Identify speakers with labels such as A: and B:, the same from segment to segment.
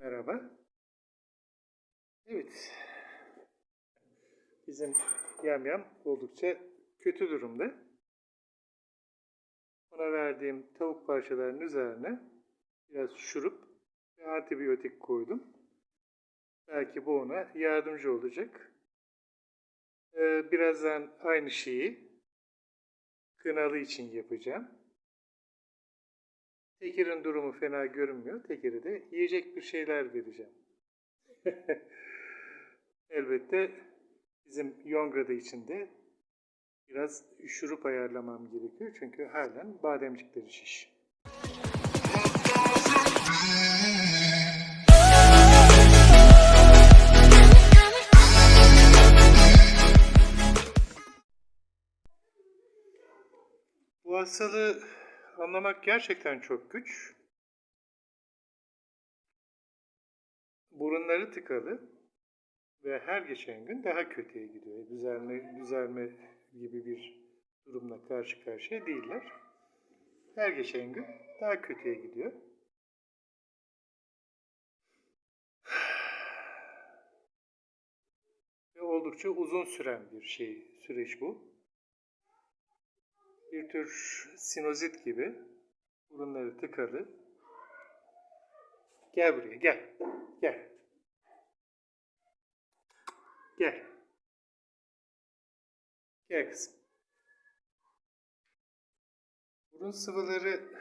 A: Merhaba. Evet. Bizim yamyam oldukça kötü durumda. Ona verdiğim tavuk parçalarının üzerine biraz şurup ve antibiyotik koydum. Belki bu ona yardımcı olacak. Ee, birazdan aynı şeyi kınalı için yapacağım. Tekir'in durumu fena görünmüyor. Tekir'e de yiyecek bir şeyler vereceğim. Elbette bizim Yongra'da için de biraz şurup ayarlamam gerekiyor. Çünkü halen bademcikleri şiş. Bu hastalığı anlamak gerçekten çok güç. Burunları tıkalı ve her geçen gün daha kötüye gidiyor. Düzelme, düzelme gibi bir durumla karşı karşıya değiller. Her geçen gün daha kötüye gidiyor. Ve oldukça uzun süren bir şey, süreç bu bir tür sinozit gibi burunları tıkalı. Gel buraya gel. Gel. Gel. Gel kızım. Burun sıvıları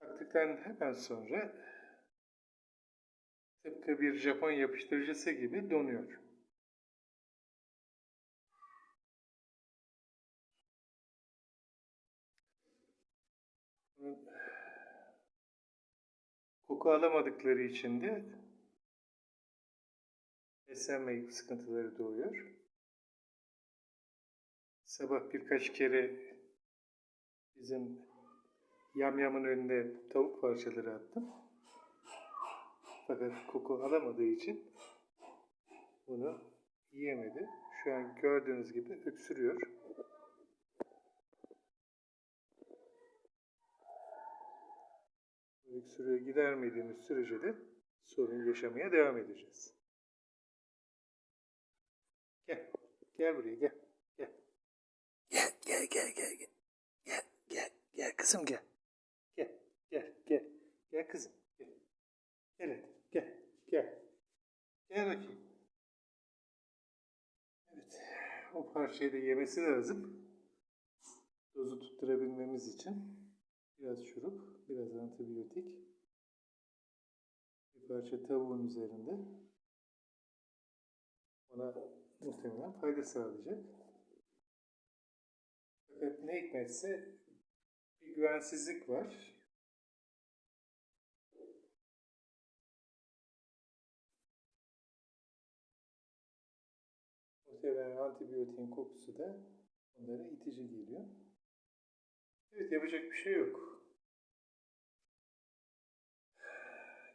A: taktıktan hemen sonra tıpkı bir Japon yapıştırıcısı gibi donuyor. Koku alamadıkları için de beslenme sıkıntıları doğuyor. Sabah birkaç kere bizim yamyamın önüne tavuk parçaları attım. Fakat koku alamadığı için bunu yiyemedi. Şu an gördüğünüz gibi öksürüyor. Öksürüğü gidermediğimiz sürece de sorun yaşamaya devam edeceğiz. Gel. Gel buraya gel. Gel. Gel gel gel gel gel. Gel gel gel kızım gel. Gel gel gel. Gel kızım. Gel. Gel hadi. Gel. Gel. Gel bakayım. Evet. O parçayı da yemesi lazım. Dozu tutturabilmemiz için biraz şurup, biraz antibiyotik, bir parça tavuğun üzerinde ona muhtemelen fayda sağlayacak. Fakat ne hikmetse bir güvensizlik var. Muhtemelen antibiyotiğin kokusu da onlara itici geliyor. Evet yapacak bir şey yok.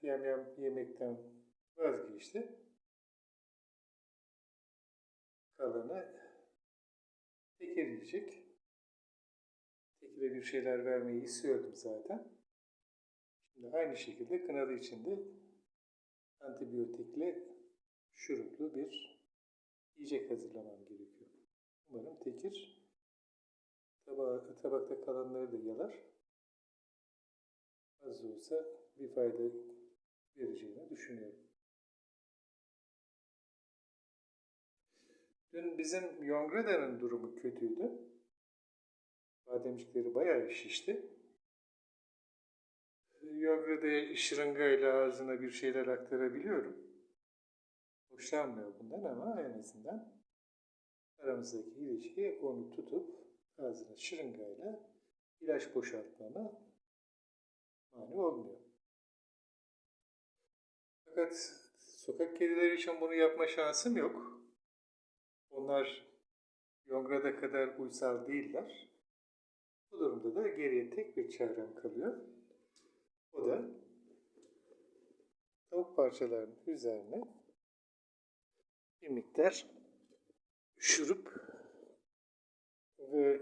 A: Yem yem yemekten vazgeçti. Kalanı tekir yiyecek. Tekire bir şeyler vermeyi istiyordum zaten. Şimdi aynı şekilde kınalı içinde antibiyotikle şuruplu bir yiyecek hazırlamam gerekiyor. Umarım tekir Tabağa, tabakta kalanları da yalar. Az da olsa bir fayda vereceğini düşünüyorum. Dün bizim Yongrada'nın durumu kötüydü. Bademcikleri bayağı şişti. Yongrada'ya şırıngayla ağzına bir şeyler aktarabiliyorum. Hoşlanmıyor bundan ama en azından aramızdaki ilişki onu tutup ağzına şırıngayla ilaç boşaltmama mani olmuyor. Fakat sokak kedileri için bunu yapma şansım yok. Onlar Yongra'da kadar uysal değiller. Bu durumda da geriye tek bir çarem kalıyor. O da tavuk parçalarının üzerine bir miktar şurup ve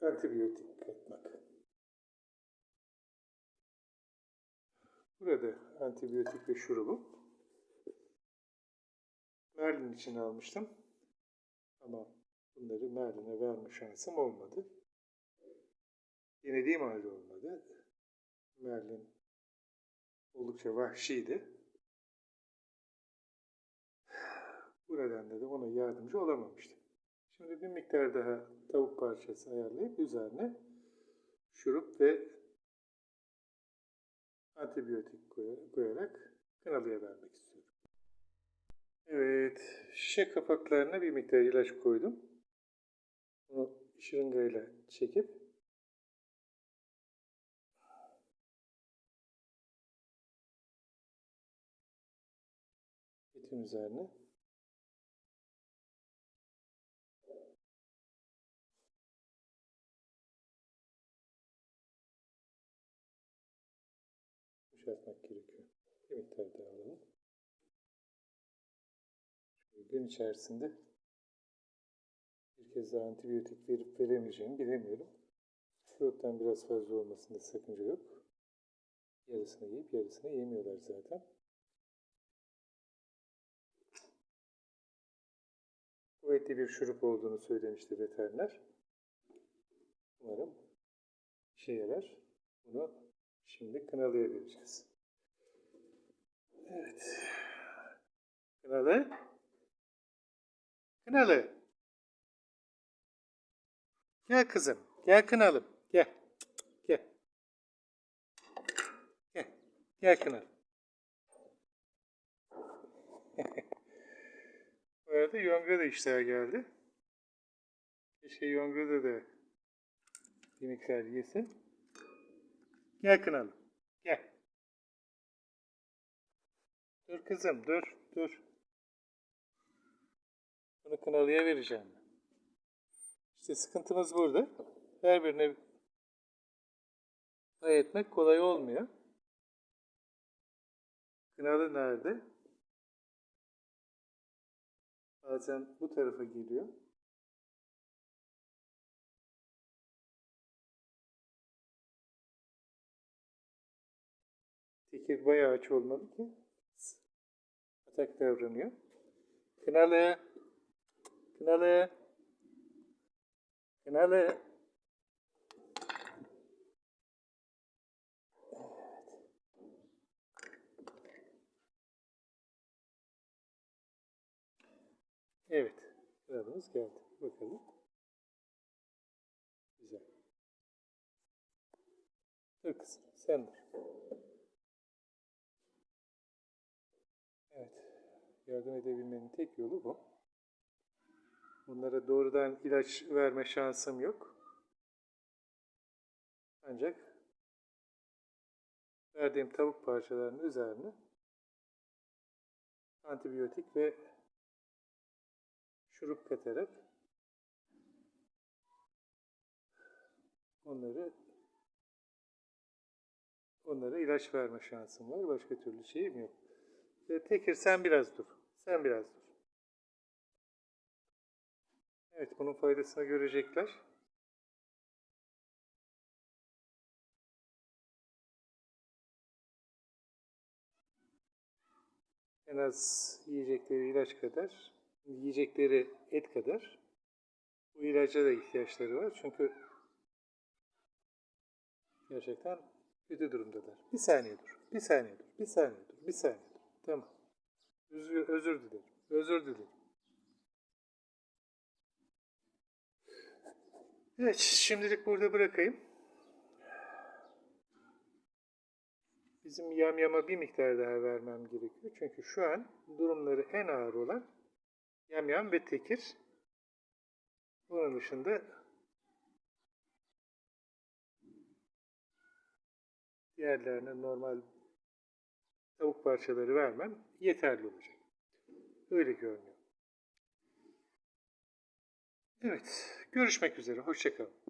A: antibiyotik katmak. Burada antibiyotik ve şurubu Merlin için almıştım. Ama bunları Merlin'e verme şansım olmadı. Denediğim halde olmadı. Merlin oldukça vahşiydi. Bu nedenle de ona yardımcı olamamıştım. Şimdi bir miktar daha tavuk parçası ayarlayıp üzerine şurup ve antibiyotik koy- koyarak kınalıya vermek istiyorum. Evet, şişe kapaklarına bir miktar ilaç koydum. Bunu şırıngayla çekip etin üzerine yumuşatmak gerekiyor. Bir miktar daha alalım. Şöyle gün içerisinde bir kez daha antibiyotik verip veremeyeceğimi bilemiyorum. Yoğurttan biraz fazla olmasında sakınca yok. Yarısını yiyip yarısını yemiyorlar zaten. Kuvvetli bir şurup olduğunu söylemişti veteriner. Umarım işe yarar. Bunu şimdi kınalıya vereceğiz. Evet. Kınalı. Kınalı. Gel kızım. Gel kınalım. Gel. Gel. Gel. Gel kınalım. Bu arada Yongra da işler geldi. Keşke Yongra'da da bir miktar yesin. Gel kınalım. Gel. Dur kızım dur dur. Bunu kınalıya vereceğim. İşte sıkıntımız burada. Her birine pay etmek kolay olmuyor. Kınalı nerede? Bazen bu tarafa geliyor. Tekir bayağı aç olmalı ki atak davranıyor. Kınalı. Kınalı. Kınalı. Evet. Kralımız geldi. Bakalım. Güzel. Dur. Sen dur. Yardım edebilmenin tek yolu bu. Bunlara doğrudan ilaç verme şansım yok. Ancak verdiğim tavuk parçalarının üzerine antibiyotik ve şurup katarak onları onlara ilaç verme şansım var. Başka türlü şeyim yok. Tekir sen biraz dur. Sen biraz dur. Evet bunun faydasını görecekler. En az yiyecekleri ilaç kadar, yiyecekleri et kadar bu ilaca da ihtiyaçları var. Çünkü gerçekten kötü durumdalar. Bir saniye dur, bir saniye dur, bir saniye dur, bir saniye dur. Tamam. Özür, özür dilerim, özür dilerim. Evet, şimdilik burada bırakayım. Bizim yamyama bir miktar daha vermem gerekiyor. Çünkü şu an durumları en ağır olan yamyam ve tekir. Bunun dışında diğerlerine normal tavuk parçaları vermem yeterli olacak. Öyle görünüyor. Evet, görüşmek üzere. Hoşçakalın.